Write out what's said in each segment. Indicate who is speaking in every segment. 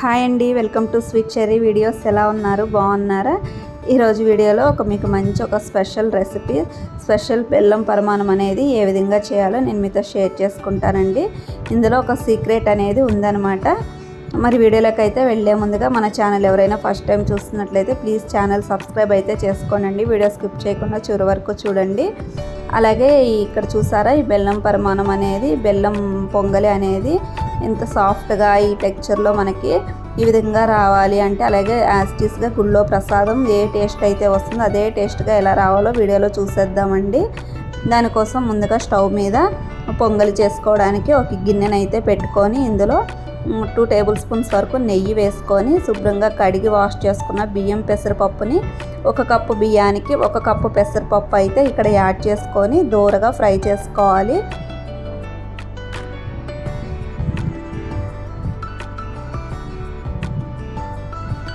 Speaker 1: Hi అండి welcome to sweet cherry videos. ఎలా ఉన్నారు? బాగున్నారా? ఈరోజు వీడియోలో ఒక మీకు మంచి ఒక స్పెషల్ రెసిపీ స్పెషల్ బెల్లం పరమాణం అనేది ఏ విధంగా చేయాలో నేను మీతో షేర్ చేసుకుంటానండి. ఇందులో ఒక సీక్రెట్ అనేది ఉందన్నమాట. మరి వీడియోలోకి అయితే వెళ్ళే ముందుగా మన ఛానల్ ఎవరైనా ఫస్ట్ టైం చూస్తున్నట్లయితే ప్లీజ్ ఛానల్ సబ్స్క్రైబ్ అయితే చేసుకోనండి. వీడియో స్కిప్ చేయకుండా చివరి వరకు చూడండి. అలాగే ఇక్కడ చూసారా ఈ బెల్లం పరిమాణం అనేది బెల్లం పొంగలి అనేది ఎంత సాఫ్ట్గా ఈ టెక్చర్లో మనకి ఈ విధంగా రావాలి అంటే అలాగే యాస్టీస్గా గుళ్ళో ప్రసాదం ఏ టేస్ట్ అయితే వస్తుందో అదే టేస్ట్గా ఎలా రావాలో వీడియోలో చూసేద్దామండి. దానికోసం ముందుగా స్టవ్ మీద పొంగలి చేసుకోవడానికి ఒక గిన్నెనైతే పెట్టుకొని ఇందులో టూ టేబుల్ స్పూన్స్ వరకు నెయ్యి వేసుకొని శుభ్రంగా కడిగి వాష్ చేసుకున్న బియ్యం పెసరపప్పుని ఒక కప్పు బియ్యానికి ఒక కప్పు పెసరపప్పు అయితే ఇక్కడ యాడ్ చేసుకొని దూరగా ఫ్రై చేసుకోవాలి.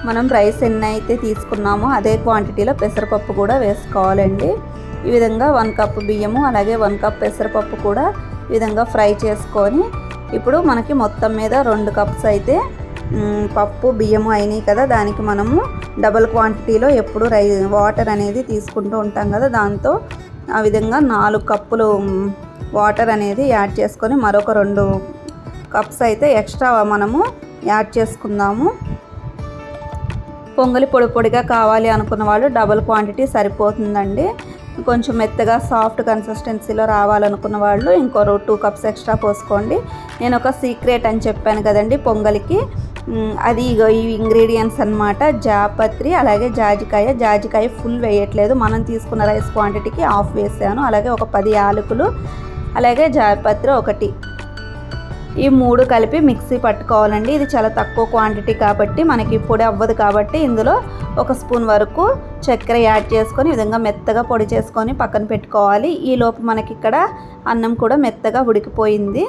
Speaker 1: మనం రైస్ ఎన్ని అయితే తీసుకున్నామో అదే క్వాంటిటీలో పెసరపప్పు కూడా వేసుకోవాలండి. ఈ విధంగా వన్ కప్ బియ్యము అలాగే వన్ కప్ పెసరపప్పు కూడా ఈ విధంగా ఫ్రై చేసుకొని ఇప్పుడు మనకి మొత్తం మీద రెండు కప్స్ అయితే పప్పు బియ్యము అయినాయి కదా దానికి మనము డబల్ క్వాంటిటీలో ఎప్పుడు రై వాటర్ అనేది తీసుకుంటూ ఉంటాం కదా దాంతో ఆ విధంగా నాలుగు కప్పులు వాటర్ అనేది యాడ్ చేసుకొని మరొక రెండు కప్స్ అయితే ఎక్స్ట్రా మనము యాడ్ చేసుకుందాము. పొంగలి పొడి పొడిగా కావాలి అనుకున్న వాళ్ళు డబల్ క్వాంటిటీ సరిపోతుందండి. కొంచెం మెత్తగా సాఫ్ట్ కన్సిస్టెన్సీలో రావాలనుకున్న వాళ్ళు ఇంకో టూ కప్స్ ఎక్స్ట్రా పోసుకోండి. నేను ఒక సీక్రెట్ అని చెప్పాను కదండి పొంగలికి. అది ఇగో ఈ ఇంగ్రీడియంట్స్ అనమాట జాపత్రి అలాగే జాజికాయ. జాజికాయ ఫుల్ వేయట్లేదు. మనం తీసుకున్న రైస్ క్వాంటిటీకి ఆఫ్ వేసాను. అలాగే ఒక పది యాలకులు అలాగే జాపత్రి ఒకటి. ఈ మూడు కలిపి మిక్సీ పట్టుకోవాలండి. ఇది చాలా తక్కువ క్వాంటిటీ కాబట్టి మనకి పొడి అవ్వదు కాబట్టి ఇందులో ఒక స్పూన్ వరకు చక్కెర యాడ్ చేసుకొని విధంగా మెత్తగా పొడి చేసుకొని పక్కన పెట్టుకోవాలి. ఈ లోపు మనకి ఇక్కడ అన్నం కూడా మెత్తగా ఉడికిపోయింది.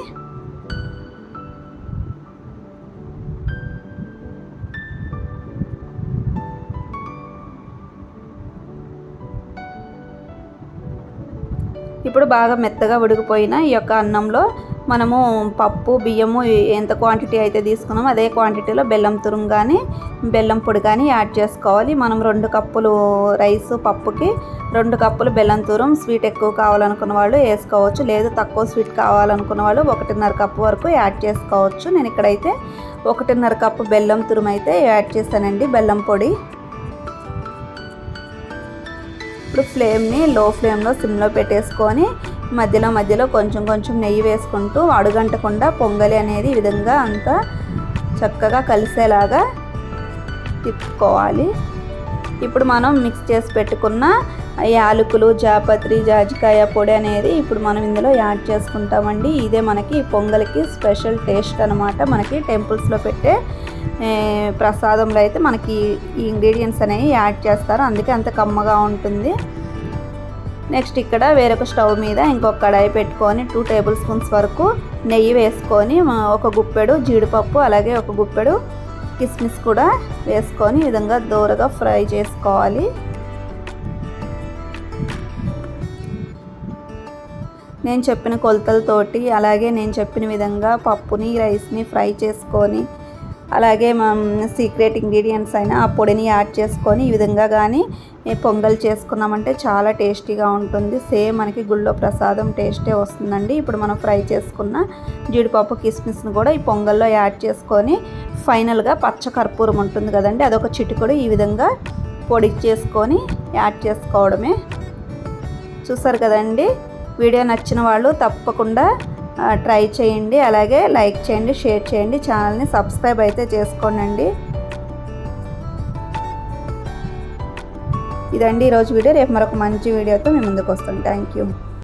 Speaker 1: ఇప్పుడు బాగా మెత్తగా ఉడికిపోయిన ఈ యొక్క అన్నంలో మనము పప్పు బియ్యము ఎంత క్వాంటిటీ అయితే తీసుకున్నామో అదే క్వాంటిటీలో బెల్లం తురుం కానీ బెల్లం పొడి కానీ యాడ్ చేసుకోవాలి. మనం రెండు కప్పులు రైస్ పప్పుకి రెండు కప్పులు బెల్లం తురం స్వీట్ ఎక్కువ కావాలనుకున్న వాళ్ళు వేసుకోవచ్చు. లేదు తక్కువ స్వీట్ కావాలనుకున్న వాళ్ళు ఒకటిన్నర కప్పు వరకు యాడ్ చేసుకోవచ్చు. నేను ఇక్కడైతే ఒకటిన్నర కప్పు బెల్లం తురుము అయితే యాడ్ చేశానండి. బెల్లం పొడి. ఇప్పుడు ఫ్లేమ్ని లో ఫ్లేమ్లో సిమ్లో పెట్టేసుకొని మధ్యలో మధ్యలో కొంచెం కొంచెం నెయ్యి వేసుకుంటూ అడుగంటకుండా పొంగలి అనేది ఈ విధంగా అంతా చక్కగా కలిసేలాగా తిప్పుకోవాలి. ఇప్పుడు మనం మిక్స్ చేసి పెట్టుకున్న యాలకులు జాపత్రి జాజికాయ పొడి అనేది ఇప్పుడు మనం ఇందులో యాడ్ చేసుకుంటామండి. ఇదే మనకి పొంగల్కి స్పెషల్ టేస్ట్ అనమాట మనకి టెంపుల్స్లో పెట్టే ప్రసాదంలో అయితే మనకి ఈ ఇంగ్రీడియంట్స్ అనేవి యాడ్ చేస్తారు. అందుకే అంత కమ్మగా ఉంటుంది. నెక్స్ట్ ఇక్కడ వేరొక స్టవ్ మీద ఇంకొక కడాయి పెట్టుకొని టూ టేబుల్ స్పూన్స్ వరకు నెయ్యి వేసుకొని ఒక గుప్పెడు జీడిపప్పు అలాగే ఒక గుప్పెడు కిస్మిస్ కూడా వేసుకొని ఈ విధంగా దూరగా ఫ్రై చేసుకోవాలి. నేను చెప్పిన కొలతలతోటి అలాగే నేను చెప్పిన విధంగా పప్పుని రైస్ని ఫ్రై చేసుకొని అలాగే మనం సీక్రెట్ ఇంగ్రీడియంట్స్ అయినా ఆ పొడిని యాడ్ చేసుకొని ఈ విధంగా కానీ పొంగల్ చేసుకున్నామంటే చాలా టేస్టీగా ఉంటుంది. సేమ్ మనకి గుళ్ళో ప్రసాదం టేస్టే వస్తుందండి. ఇప్పుడు మనం ఫ్రై చేసుకున్న జీడిపప్పు కిస్మిస్ని కూడా ఈ పొంగల్లో యాడ్ చేసుకొని ఫైనల్గా పచ్చ కర్పూరం ఉంటుంది కదండి. అదొక చిటికొడు ఈ విధంగా పొడి చేసుకొని యాడ్ చేసుకోవడమే. చూసారు కదండి? వీడియో నచ్చిన వాళ్ళు తప్పకుండా ట్రై చేయండి అలాగే లైక్ చేయండి షేర్ చేయండి ఛానల్ని సబ్స్క్రైబ్ అయితే చేసుకోండి ఇదండి ఈరోజు వీడియో రేపు మరొక మంచి వీడియోతో మేము ముందుకు వస్తాం థ్యాంక్ యూ.